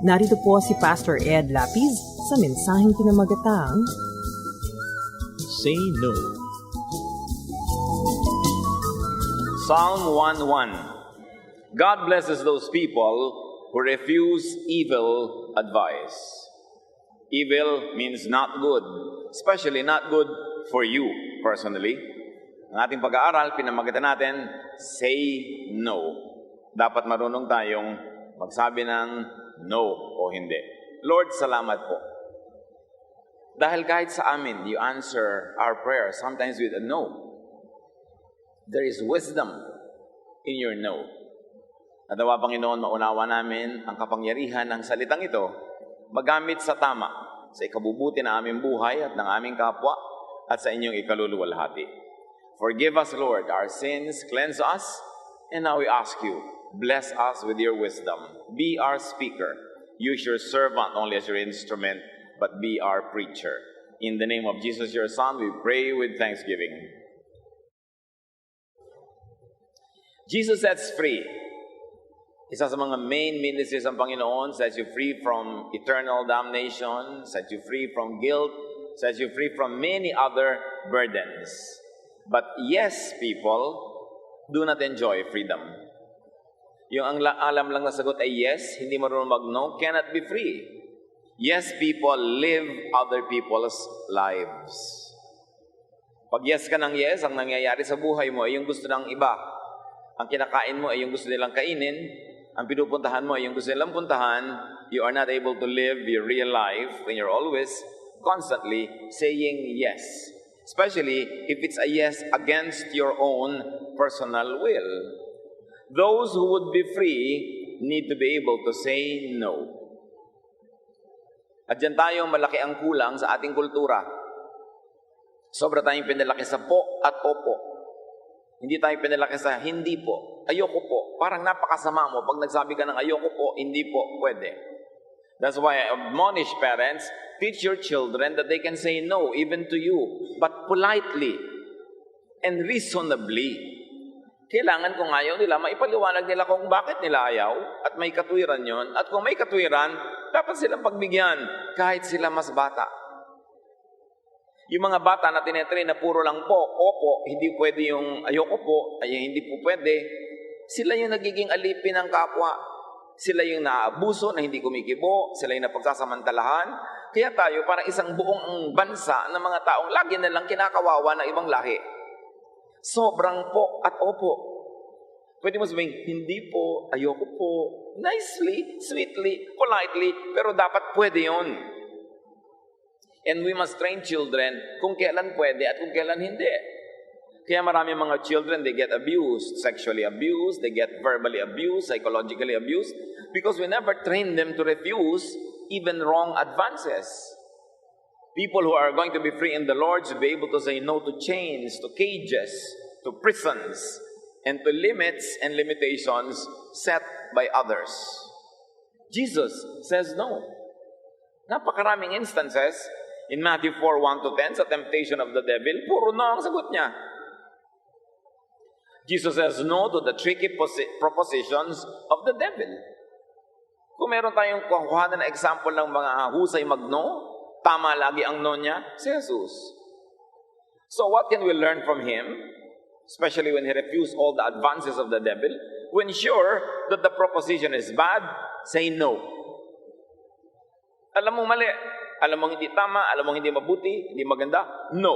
Narito po si Pastor Ed Lapis sa mensaheng pinamagatang Say no. Psalm 1:1 God blesses those people who refuse evil advice. Evil means not good, especially not good for you personally. Ang ating pag-aaral, pinamagatan natin, say no. Dapat marunong tayong magsabi ng no o hindi. Lord, salamat po. Dahil kahit sa amin, you answer our prayer sometimes with a no. There is wisdom in your no. At nawa, Panginoon, maunawa namin ang kapangyarihan ng salitang ito magamit sa tama sa ikabubuti ng aming buhay at ng aming kapwa at sa inyong ikaluluwalhati. Forgive us, Lord, our sins, cleanse us, and now we ask you, bless us with your wisdom. Be our speaker. Use your servant only as your instrument, but be our preacher. In the name of Jesus, your Son, we pray with thanksgiving. Jesus sets free. Isa sa mga main ministries ng Panginoon, sets you free from eternal damnation, sets you free from guilt, sets you free from many other burdens. But yes, people do not enjoy freedom. Yung ang la- alam lang na sagot ay yes, hindi marunong mag-no, cannot be free. Yes, people live other people's lives. Pag yes ka ng yes, ang nangyayari sa buhay mo ay yung gusto ng iba. Ang kinakain mo ay yung gusto nilang kainin. Ang pinupuntahan mo ay yung gusto nilang puntahan. You are not able to live your real life when you're always constantly saying yes. Especially if it's a yes against your own personal will. Those who would be free need to be able to say no. At dyan tayo malaki ang kulang sa ating kultura. Sobra tayong pinalaki sa po at opo. Hindi tayo pinalaki sa hindi po, ayoko po. Parang napakasama mo pag nagsabi ka ng ayoko po, hindi po, pwede. That's why I admonish parents, teach your children that they can say no even to you, but politely and reasonably. Kailangan kung ayaw nila, maipaliwanag nila kung bakit nila ayaw at may katwiran yon. At kung may katwiran, dapat silang pagbigyan kahit sila mas bata. Yung mga bata na tinetrain na puro lang po, opo, hindi pwede yung ayoko po, ay hindi po pwede, sila yung nagiging alipin ng kapwa. Sila yung naaabuso na hindi kumikibo, sila yung napagsasamantalahan. Kaya tayo, parang isang buong bansa ng mga taong lagi na lang kinakawawa ng ibang lahi. Sobrang po at opo. Pwede mo sabihin, hindi po, ayoko po, nicely, sweetly, politely, pero dapat pwede yon. And we must train children kung kailan pwede at kung kailan hindi. Kaya marami mga children, they get abused, sexually abused, they get verbally abused, psychologically abused, because we never train them to refuse even wrong advances. People who are going to be free in the Lord should be able to say no to chains, to cages, to prisons, and to limits and limitations set by others. Jesus says no. Napakaraming instances in Matthew 4, 1 to 10, sa temptation of the devil, puro no ang sagot niya. Jesus says no to the tricky posi- propositions of the devil. Kung meron tayong kukuha na example ng mga husay magno, tama lagi ang no niya, si Jesus. So what can we learn from him? Especially when he refused all the advances of the devil. When sure that the proposition is bad, say no. Alam mong mali, alam mong hindi tama, alam mong hindi mabuti, hindi maganda, no.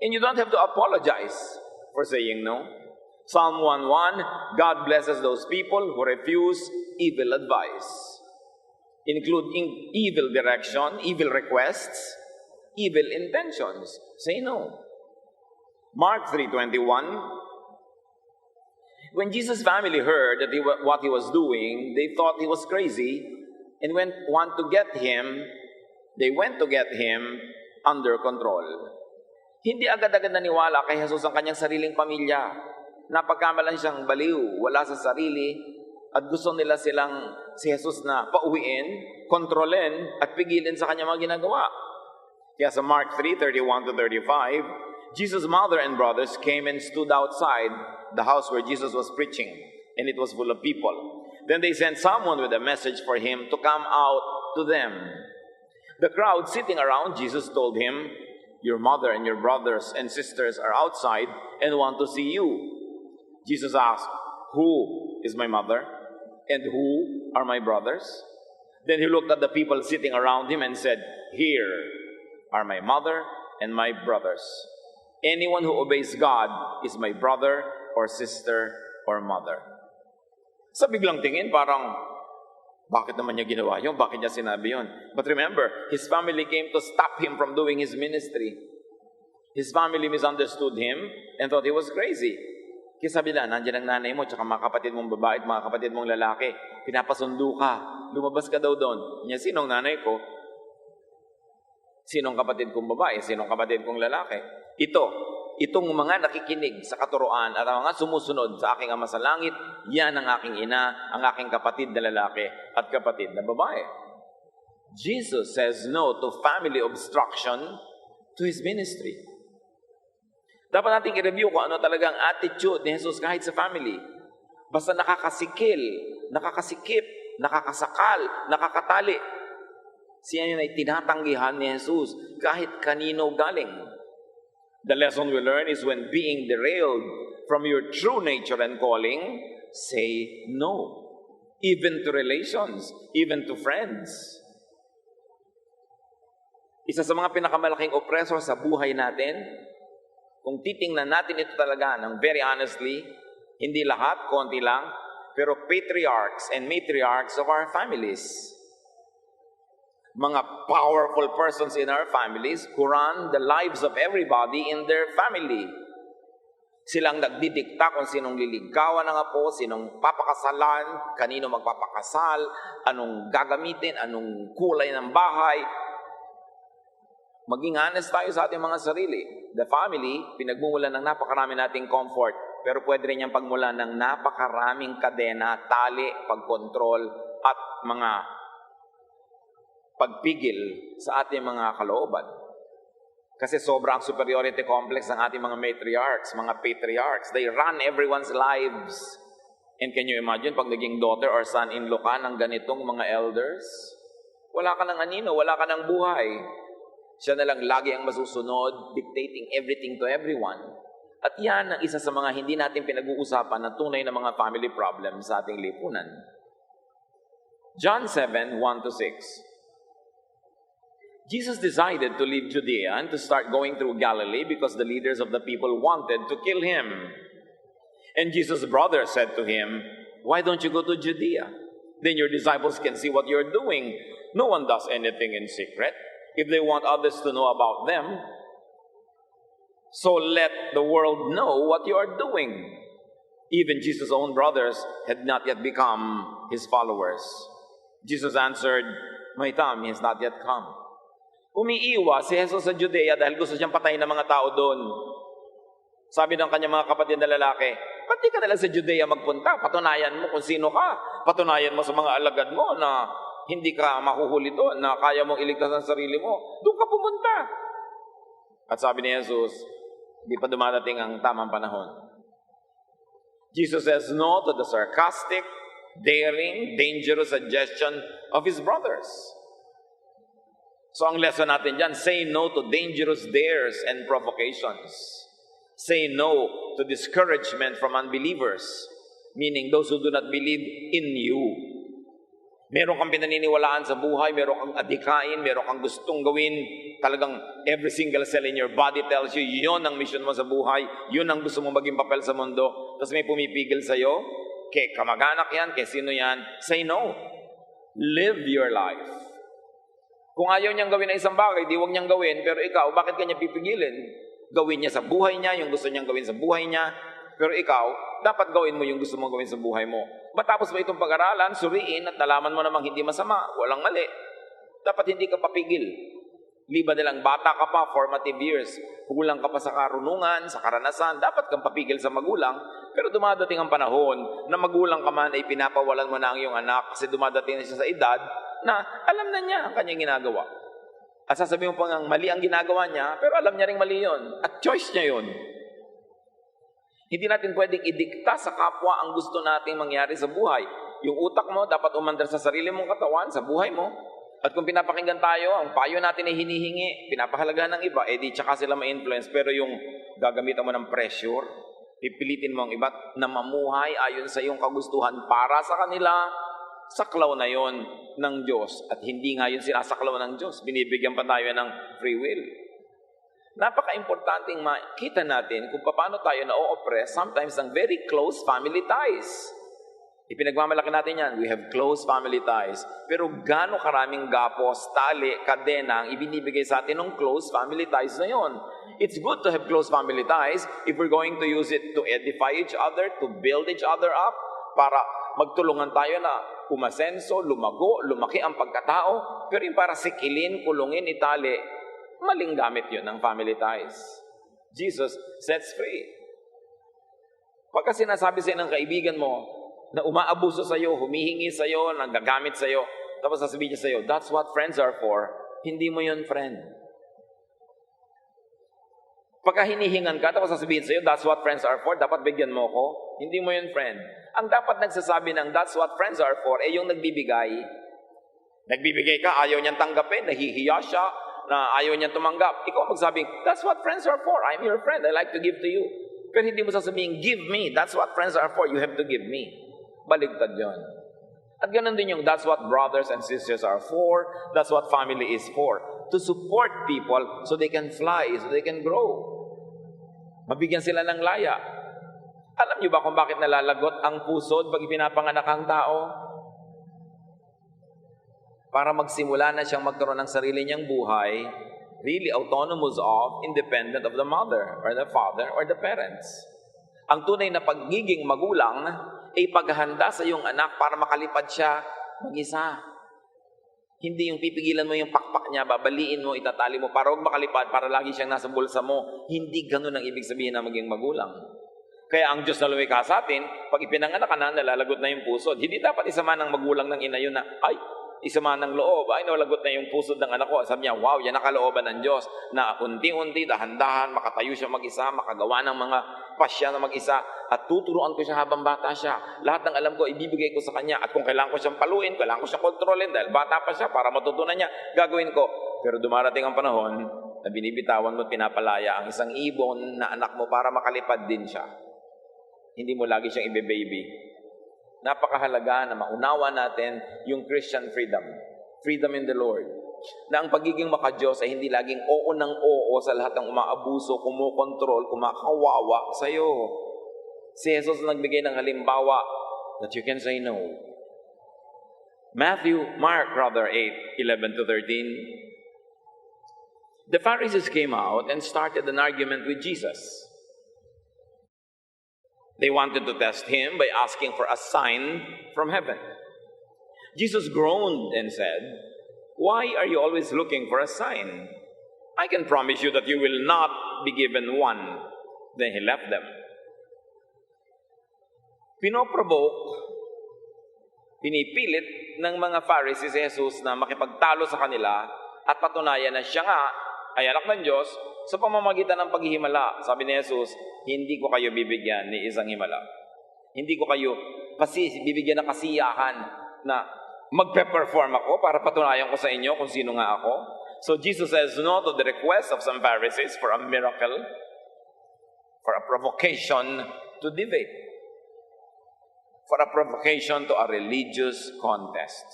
And you don't have to apologize for saying no. Psalm 1:1 God blesses those people who refuse evil advice, including evil direction, evil requests, evil intentions. Say no. Mark 3:21 When Jesus' family heard that he, what he was doing, they thought he was crazy and went want to get him, they went to get him under control. Hindi agad-agad naniwala kay Jesus ang kanyang sariling pamilya. Napagkamalan siyang baliw, wala sa sarili, at gusto nila silang si Jesus na pauwiin, kontrolin, at pigilin sa kanyang mga ginagawa. Kaya sa Mark 3, 31 to 35, Jesus' mother and brothers came and stood outside the house where Jesus was preaching, and it was full of people. Then they sent someone with a message for him to come out to them. The crowd sitting around Jesus told him, Your mother and your brothers and sisters are outside and want to see you. Jesus asked, Who is my mother? And who are my brothers? Then he looked at the people sitting around him and said, Here are my mother and my brothers. Anyone who obeys God is my brother or sister or mother. Sa biglang tingin, parang, bakit naman niya ginawa yun? Bakit niya sinabi yun? But remember, his family came to stop him from doing his ministry. His family misunderstood him and thought he was crazy. Kaya sabi nila, nandiyan ang nanay mo, tsaka mga kapatid mong babae at mga kapatid mong lalaki. Pinapasundo ka. Lumabas ka daw doon. Niya, sinong nanay ko? Sinong kapatid kong babae? Sinong kapatid kong lalaki? Ito, itong mga nakikinig sa katuroan at ang mga sumusunod sa aking ama sa langit, yan ang aking ina, ang aking kapatid na lalaki at kapatid na babae. Jesus says no to family obstruction to His ministry. Dapat nating i-review kung ano talagang attitude ni Jesus kahit sa family. Basta nakakasikil, nakakasikip, nakakasakal, nakakatali. Siya yun ay tinatanggihan ni Jesus kahit kanino galing. The lesson we learn is when being derailed from your true nature and calling, say no. Even to relations, even to friends. Isa sa mga pinakamalaking oppressor sa buhay natin, kung titingnan natin ito talaga ng very honestly, hindi lahat, konti lang, pero patriarchs and matriarchs of our families. Mga powerful persons in our families who run the lives of everybody in their family. Silang nagdidikta kung sinong liligawan ng apo, sinong papakasalan, kanino magpapakasal, anong gagamitin, anong kulay ng bahay, Maging honest tayo sa ating mga sarili. The family, pinagmumulan ng napakarami nating comfort, pero pwede rin niyang pagmulan ng napakaraming kadena, tali, pagkontrol, at mga pagpigil sa ating mga kalooban. Kasi sobra ang superiority complex ng ating mga matriarchs, mga patriarchs. They run everyone's lives. And can you imagine pag naging daughter or son-in-law ka ng ganitong mga elders? Wala ka ng anino, wala ka ng buhay. Siya na lang lagi ang masusunod, dictating everything to everyone. At yan ang isa sa mga hindi natin pinag-uusapan na tunay na mga family problems sa ating lipunan. John 7, 1 to 6. Jesus decided to leave Judea and to start going through Galilee because the leaders of the people wanted to kill him. And Jesus' brother said to him, Why don't you go to Judea? Then your disciples can see what you're doing. No one does anything in secret if they want others to know about them. So let the world know what you are doing. Even Jesus' own brothers had not yet become his followers. Jesus answered, My time has not yet come. Umiiwa si Jesus sa Judea dahil gusto siyang patayin ng mga tao doon. Sabi ng kanyang mga kapatid na lalaki, ba't di ka nalang sa Judea magpunta? Patunayan mo kung sino ka. Patunayan mo sa mga alagad mo na hindi ka mahuhuli doon, na kaya mong iligtas ang sarili mo. Doon ka pumunta. At sabi ni Jesus, di pa dumadating ang tamang panahon. Jesus says no to the sarcastic, daring, dangerous suggestion of his brothers. So ang lesson natin dyan, say no to dangerous dares and provocations. Say no to discouragement from unbelievers, meaning those who do not believe in you. Meron kang pinaniniwalaan sa buhay, meron kang adikain, meron kang gustong gawin. Talagang every single cell in your body tells you, yun ang mission mo sa buhay, yun ang gusto mo maging papel sa mundo. Tapos may pumipigil sa'yo, kay kamag-anak yan, kay sino yan, say no. Live your life. Kung ayaw niyang gawin ang isang bagay, di huwag niyang gawin, pero ikaw, bakit kanya pipigilin? Gawin niya sa buhay niya, yung gusto niyang gawin sa buhay niya, pero ikaw, dapat gawin mo yung gusto mong gawin sa buhay mo. Matapos mo itong pag-aralan, suriin at nalaman mo namang hindi masama, walang mali. Dapat hindi ka papigil. Liba nilang bata ka pa, formative years, kulang ka pa sa karunungan, sa karanasan, dapat kang papigil sa magulang, pero dumadating ang panahon na magulang ka man ay pinapawalan mo na ang iyong anak kasi dumadating na siya sa edad na alam na niya ang kanyang ginagawa. At sasabihin mo pa nga, mali ang ginagawa niya, pero alam niya rin mali yon At choice niya yon hindi natin pwedeng idikta sa kapwa ang gusto nating mangyari sa buhay. Yung utak mo dapat umandar sa sarili mong katawan, sa buhay mo. At kung pinapakinggan tayo, ang payo natin ay hinihingi, pinapahalagahan ng iba, edi tsaka sila ma-influence. Pero yung gagamitan mo ng pressure, pipilitin mo ang iba na mamuhay ayon sa iyong kagustuhan para sa kanila, saklaw na yon ng Diyos. At hindi nga yun sinasaklaw ng Diyos. Binibigyan pa tayo ng free will. Napaka-importanting makita natin kung paano tayo na-oppress sometimes ng very close family ties. Ipinagmamalaki natin yan. We have close family ties. Pero gaano karaming gapos, tali, kadena ang ibinibigay sa atin ng close family ties na yon. It's good to have close family ties if we're going to use it to edify each other, to build each other up, para magtulungan tayo na umasenso, lumago, lumaki ang pagkatao. Pero yung para sikilin, kulungin, itali, maling gamit yun ng family ties. Jesus sets free. Pagka sinasabi sa ng kaibigan mo na umaabuso sa iyo, humihingi sa iyo, nagagamit sa iyo, tapos sasabihin niya sa iyo, that's what friends are for, hindi mo yun friend. Pagka hinihingan ka, tapos sasabihin sa iyo, that's what friends are for, dapat bigyan mo ko, hindi mo yun friend. Ang dapat nagsasabi ng that's what friends are for, ay yung nagbibigay. Nagbibigay ka, ayaw niyang tanggapin, nahihiya siya, na ayaw niya tumanggap. Ikaw magsabi, that's what friends are for. I'm your friend. I like to give to you. Pero hindi mo sasabihin, give me. That's what friends are for. You have to give me. Baligtad yon. At ganun din yung that's what brothers and sisters are for. That's what family is for. To support people so they can fly, so they can grow. Mabigyan sila ng laya. Alam niyo ba kung bakit nalalagot ang pusod pag ipinapanganak ang tao? Para magsimula na siyang magkaroon ng sarili niyang buhay, really autonomous of, independent of the mother or the father or the parents. Ang tunay na pagiging magulang ay paghahanda sa iyong anak para makalipad siya mag-isa. Hindi yung pipigilan mo yung pakpak niya, babaliin mo, itatali mo para huwag makalipad, para lagi siyang nasa bulsa mo. Hindi ganun ang ibig sabihin na maging magulang. Kaya ang Diyos na lumikha sa atin, pag ipinanganak ka na, nalalagot na yung puso. Hindi dapat isama ng magulang ng ina yun na, ay, isama ng loob, ay nalagot na yung puso ng anak ko. Sabi niya, wow, yan nakalooban ng Diyos na unti-unti, dahan-dahan, makatayo siya mag-isa, makagawa ng mga pasya na mag-isa, at tuturuan ko siya habang bata siya. Lahat ng alam ko, ibibigay ko sa kanya. At kung kailangan ko siyang paluin, kailangan ko siyang kontrolin, dahil bata pa siya, para matutunan niya, gagawin ko. Pero dumarating ang panahon na binibitawan mo at pinapalaya ang isang ibon na anak mo para makalipad din siya. Hindi mo lagi siyang ibe-baby napakahalaga na maunawa natin yung Christian freedom. Freedom in the Lord. Na ang pagiging makadiyos ay hindi laging oo ng oo sa lahat ng umaabuso, kumukontrol, kumakawawa sa iyo. Si Jesus nagbigay ng halimbawa that you can say no. Matthew, Mark rather 8, 11 to 13. The Pharisees came out and started an argument with Jesus. They wanted to test him by asking for a sign from heaven. Jesus groaned and said, Why are you always looking for a sign? I can promise you that you will not be given one. Then he left them. Pinoprovoke, pinipilit ng mga Pharisees si Jesus na makipagtalo sa kanila at patunayan na siya nga ay anak ng Diyos sa pamamagitan ng paghihimala. Sabi ni Jesus, hindi ko kayo bibigyan ni isang himala. Hindi ko kayo kasi bibigyan ng kasiyahan na magpe-perform ako para patunayan ko sa inyo kung sino nga ako. So Jesus says no to the request of some Pharisees for a miracle, for a provocation to debate, for a provocation to a religious contest.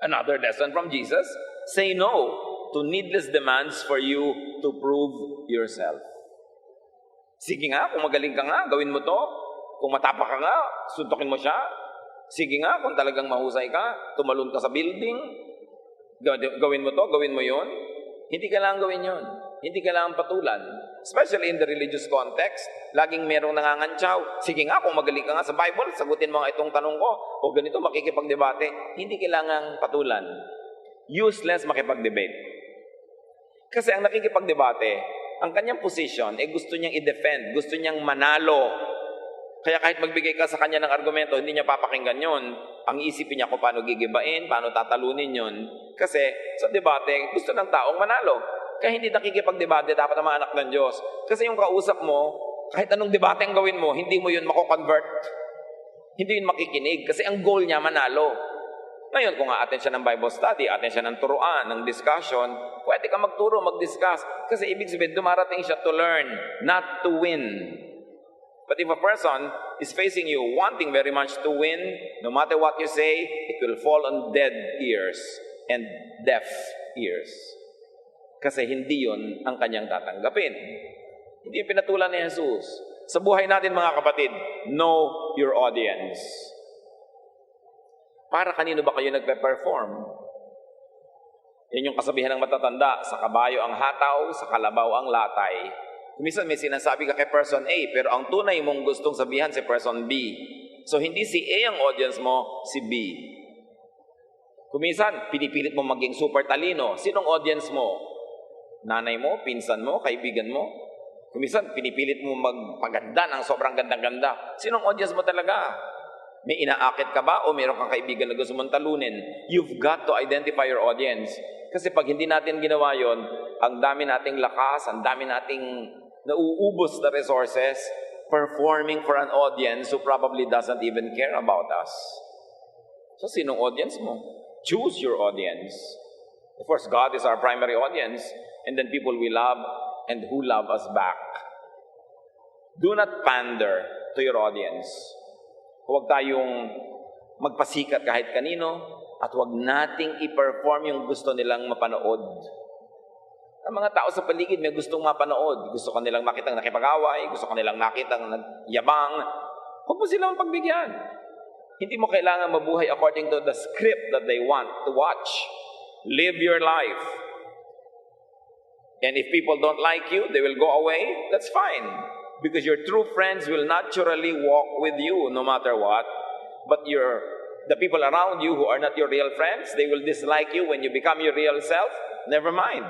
Another lesson from Jesus say no to needless demands for you to prove yourself. Sige nga, kung magaling ka nga, gawin mo to. Kung matapak ka nga, suntokin mo siya. Sige nga, kung talagang mahusay ka, tumalon ka sa building, gaw- gawin mo to, gawin mo yon. Hindi kailangan gawin yon. Hindi kailangan patulan. Especially in the religious context, laging merong nangangantsaw. Sige nga, kung magaling ka nga sa Bible, sagutin mo nga itong tanong ko. O ganito, makikipagdebate. Hindi kailangan patulan. Useless makipagdebate. Kasi ang nakikipagdebate, ang kanyang position, eh gusto niyang i-defend, gusto niyang manalo. Kaya kahit magbigay ka sa kanya ng argumento, hindi niya papakinggan yon. Ang isipin niya kung paano gigibain, paano tatalunin yon. Kasi sa debate, gusto ng taong manalo. Kaya hindi nakikipagdebate dapat ang mga anak ng Diyos. Kasi yung kausap mo, kahit anong debate ang gawin mo, hindi mo yun mako-convert. Hindi yun makikinig. Kasi ang goal niya manalo. Ngayon, kung aaten siya ng Bible study, atin siya ng turuan, ng discussion, pwede ka magturo, mag-discuss. Kasi ibig sabihin, dumarating siya to learn, not to win. But if a person is facing you wanting very much to win, no matter what you say, it will fall on dead ears and deaf ears. Kasi hindi yon ang kanyang tatanggapin. Hindi yung pinatulan ni Jesus. Sa buhay natin mga kapatid, know your audience. Para kanino ba kayo nagpe-perform? Yan yung kasabihan ng matatanda, sa kabayo ang hataw, sa kalabaw ang latay. Minsan may sinasabi ka kay person A, pero ang tunay mong gustong sabihan si person B. So hindi si A ang audience mo, si B. Kumisan, pinipilit mo maging super talino. Sinong audience mo? Nanay mo, pinsan mo, kaibigan mo? Kumisan, pinipilit mo magpaganda ng sobrang gandang-ganda. Sinong audience mo talaga? May inaakit ka ba o meron kang kaibigan na gusto mong talunin? You've got to identify your audience. Kasi pag hindi natin ginawa yon, ang dami nating lakas, ang dami nating nauubos na resources performing for an audience who probably doesn't even care about us. So, sinong audience mo? Choose your audience. Of course, God is our primary audience, and then people we love and who love us back. Do not pander to your audience. Huwag tayong magpasikat kahit kanino at huwag nating i-perform yung gusto nilang mapanood. Ang mga tao sa paligid may gustong mapanood. Gusto kanilang makitang nakipag-away, gusto kanilang nakitang yabang. Huwag mo silang pagbigyan. Hindi mo kailangan mabuhay according to the script that they want to watch. Live your life. And if people don't like you, they will go away. That's fine. Because your true friends will naturally walk with you no matter what. But your the people around you who are not your real friends, they will dislike you when you become your real self. Never mind.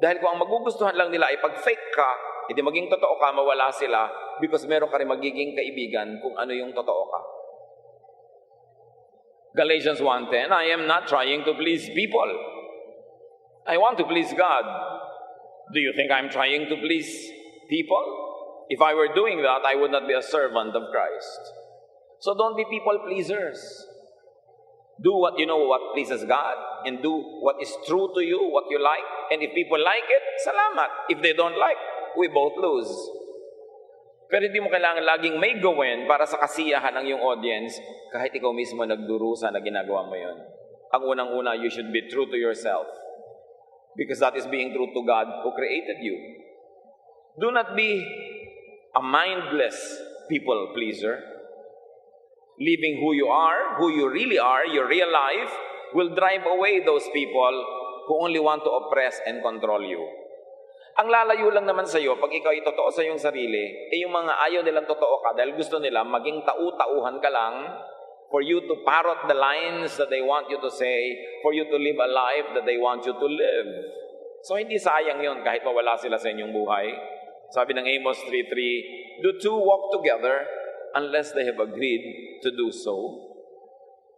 Dahil kung ang magugustuhan lang nila ay pag-fake ka, hindi maging totoo ka, mawala sila because meron ka rin magiging kaibigan kung ano yung totoo ka. Galatians 1.10, I am not trying to please people. I want to please God. Do you think I'm trying to please people? If I were doing that, I would not be a servant of Christ. So don't be people pleasers. Do what you know what pleases God and do what is true to you, what you like. And if people like it, salamat. If they don't like, we both lose. Pero hindi mo kailangan laging may gawin para sa kasiyahan ng iyong audience kahit ikaw mismo nagdurusa na ginagawa mo yon. Ang unang-una, you should be true to yourself. Because that is being true to God who created you. Do not be a mindless people pleaser. Living who you are, who you really are, your real life, will drive away those people who only want to oppress and control you. Ang lalayo lang naman sa iyo, pag ikaw ay totoo sa iyong sarili, eh yung mga ayaw nilang totoo ka dahil gusto nila maging tau-tauhan ka lang for you to parrot the lines that they want you to say, for you to live a life that they want you to live. So hindi sayang yon kahit mawala sila sa inyong buhay. Sabi ng Amos 3.3, Do two walk together unless they have agreed to do so?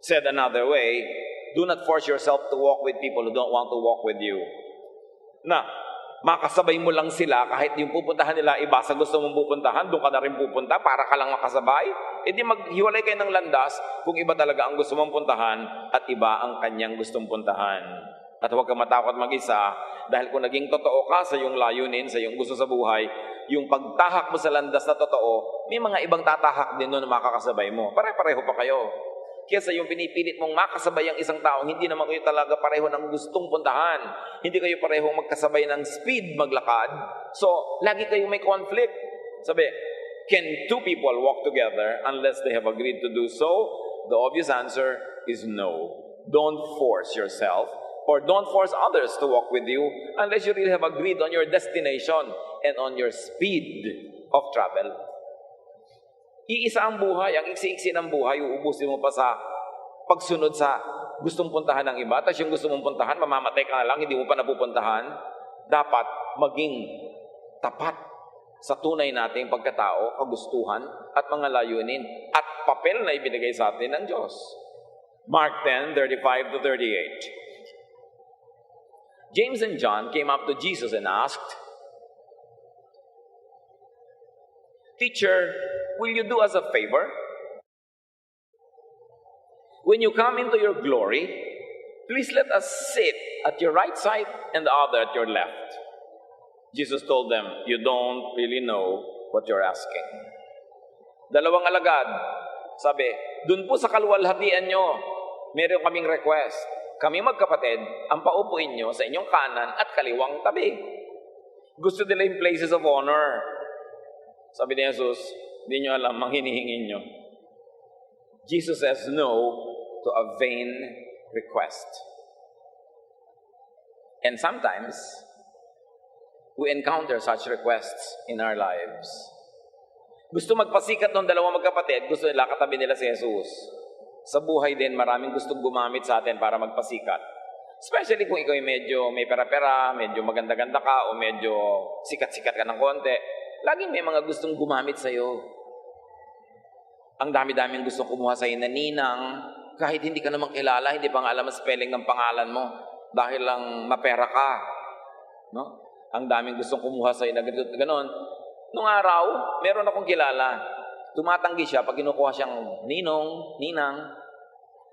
Said another way, do not force yourself to walk with people who don't want to walk with you. Na, makasabay mo lang sila kahit yung pupuntahan nila iba sa gusto mong pupuntahan, doon ka na rin pupunta para ka lang makasabay. E di maghiwalay kayo ng landas kung iba talaga ang gusto mong puntahan at iba ang kanyang gustong puntahan. At huwag kang matakot mag-isa dahil kung naging totoo ka sa iyong layunin, sa iyong gusto sa buhay, yung pagtahak mo sa landas na totoo, may mga ibang tatahak din noon na makakasabay mo. Pare-pareho pa kayo. kesa yung pinipilit mong makasabay ang isang tao, hindi naman kayo talaga pareho ng gustong puntahan. Hindi kayo pareho magkasabay ng speed maglakad. So, lagi kayong may conflict. Sabi, can two people walk together unless they have agreed to do so? The obvious answer is no. Don't force yourself or don't force others to walk with you unless you really have agreed on your destination and on your speed of travel. Iisa ang buhay, ang iksi-iksi ng buhay, uubusin mo pa sa pagsunod sa gustong puntahan ng iba, tapos yung gusto mong puntahan, mamamatay ka na lang, hindi mo pa napupuntahan. Dapat maging tapat sa tunay nating pagkatao, kagustuhan, at mga layunin, at papel na ibinigay sa atin ng Diyos. Mark 10, 35 to 38. James and John came up to Jesus and asked, Teacher, will you do us a favor? When you come into your glory, please let us sit at your right side and the other at your left. Jesus told them, You don't really know what you're asking. Dalawang alagad, sabi, dun po sa kaluwalhatian nyo, meron kaming request. Kami magkapatid, ang paupuin nyo sa inyong kanan at kaliwang tabi. Gusto nila yung places of honor. Sabi ni Jesus, hindi nyo alam ang hinihingi nyo. Jesus says no to a vain request. And sometimes, we encounter such requests in our lives. Gusto magpasikat ng dalawang magkapatid, gusto nila katabi nila si Jesus. Sa buhay din, maraming gustong gumamit sa atin para magpasikat. Especially kung ikaw ay medyo may pera-pera, medyo maganda-ganda ka, o medyo sikat-sikat ka ng konti. Laging may mga gustong gumamit sa'yo. Ang dami-daming gustong kumuha sa'yo na ninang, kahit hindi ka naman kilala, hindi pa nga alam ang spelling ng pangalan mo, dahil lang mapera ka. No? Ang daming gustong kumuha sa'yo na ganito ganon. Nung araw, meron akong kilala. Tumatanggi siya pag kinukuha siyang ninong, ninang,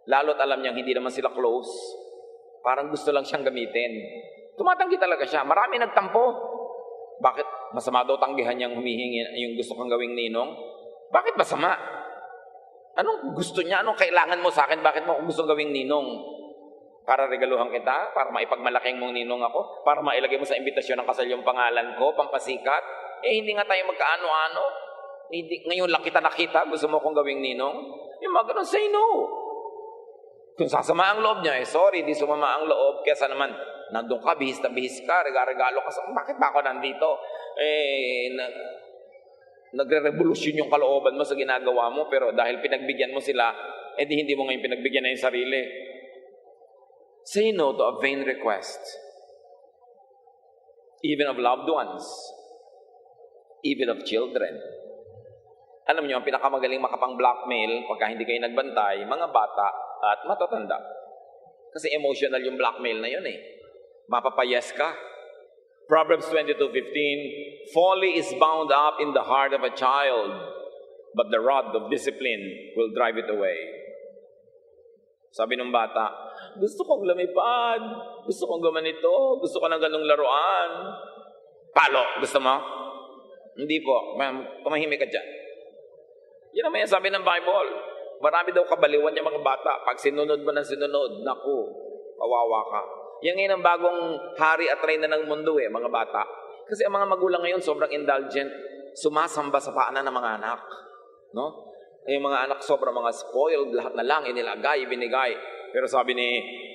lalo't alam niyang hindi naman sila close. Parang gusto lang siyang gamitin. Tumatanggi talaga siya. Marami nagtampo. Bakit masama daw tanggihan niyang humihingi yung gusto kang gawing ninong? Bakit masama? Anong gusto niya? Anong kailangan mo sa akin? Bakit mo gusto gawing ninong? Para regaluhan kita? Para maipagmalaking mong ninong ako? Para mailagay mo sa imbitasyon ng kasal yung pangalan ko? Pampasikat? Eh, hindi nga tayo magkaano-ano. Hindi, ngayon lang kita nakita, gusto mo kong gawing ninong? Yung mga ganun, say no. Kung sasama ang loob niya, eh, sorry, di sumama ang loob, kesa naman, nandun ka, bihis na bihis ka, regalo ka, bakit ba ako nandito? Eh, na, nagre-revolusyon yung kalooban mo sa ginagawa mo, pero dahil pinagbigyan mo sila, eh di hindi mo ngayon pinagbigyan na yung sarili. Say no to a vain request. Even of loved ones. Even of children. Alam niyo, ang pinakamagaling makapang blackmail pagka hindi kayo nagbantay, mga bata at matatanda. Kasi emotional yung blackmail na yun eh. Mapapayas ka. Proverbs 22:15, Folly is bound up in the heart of a child, but the rod of discipline will drive it away. Sabi ng bata, gusto kong lumipad, gusto kong gumanito, gusto ko ng ganong laruan. Palo, gusto mo? Hindi po, ma'am, tumahimik ka dyan. Yan naman yung sabi ng Bible. Marami daw kabaliwan yung mga bata. Pag sinunod mo ng sinunod, naku, kawawa ka. Yan ngayon ang bagong hari at reyna ng mundo eh, mga bata. Kasi ang mga magulang ngayon sobrang indulgent. Sumasamba sa paanan ng mga anak. No? Yung mga anak sobrang mga spoiled, lahat na lang, inilagay, binigay. Pero sabi ni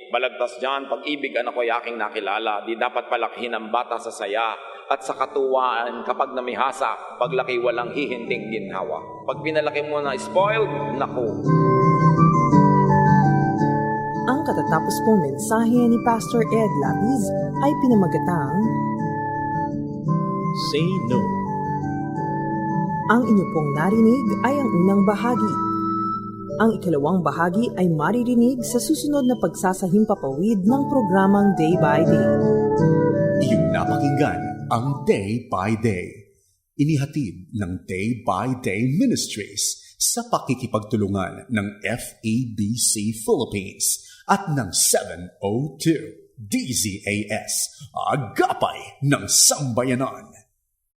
Balagtas dyan, pag-ibig anak ko yaking nakilala, di dapat palakihin ang bata sa saya at sa katuwaan kapag namihasa, paglaki walang hihinting ginhawa. Pag pinalaki mo na spoiled, naku, Ang katatapos pong mensahe ni Pastor Ed Lapiz ay pinamagatang Say no. Ang inyo pong narinig ay ang unang bahagi. Ang ikalawang bahagi ay maririnig sa susunod na pagsasahimpapawid ng programang Day by Day. Iyong napakinggan ang Day by Day. Inihatid ng Day by Day Ministries sa pakikipagtulungan ng FEBC Philippines at ng 702 DZAS, Agapay ng Sambayanan.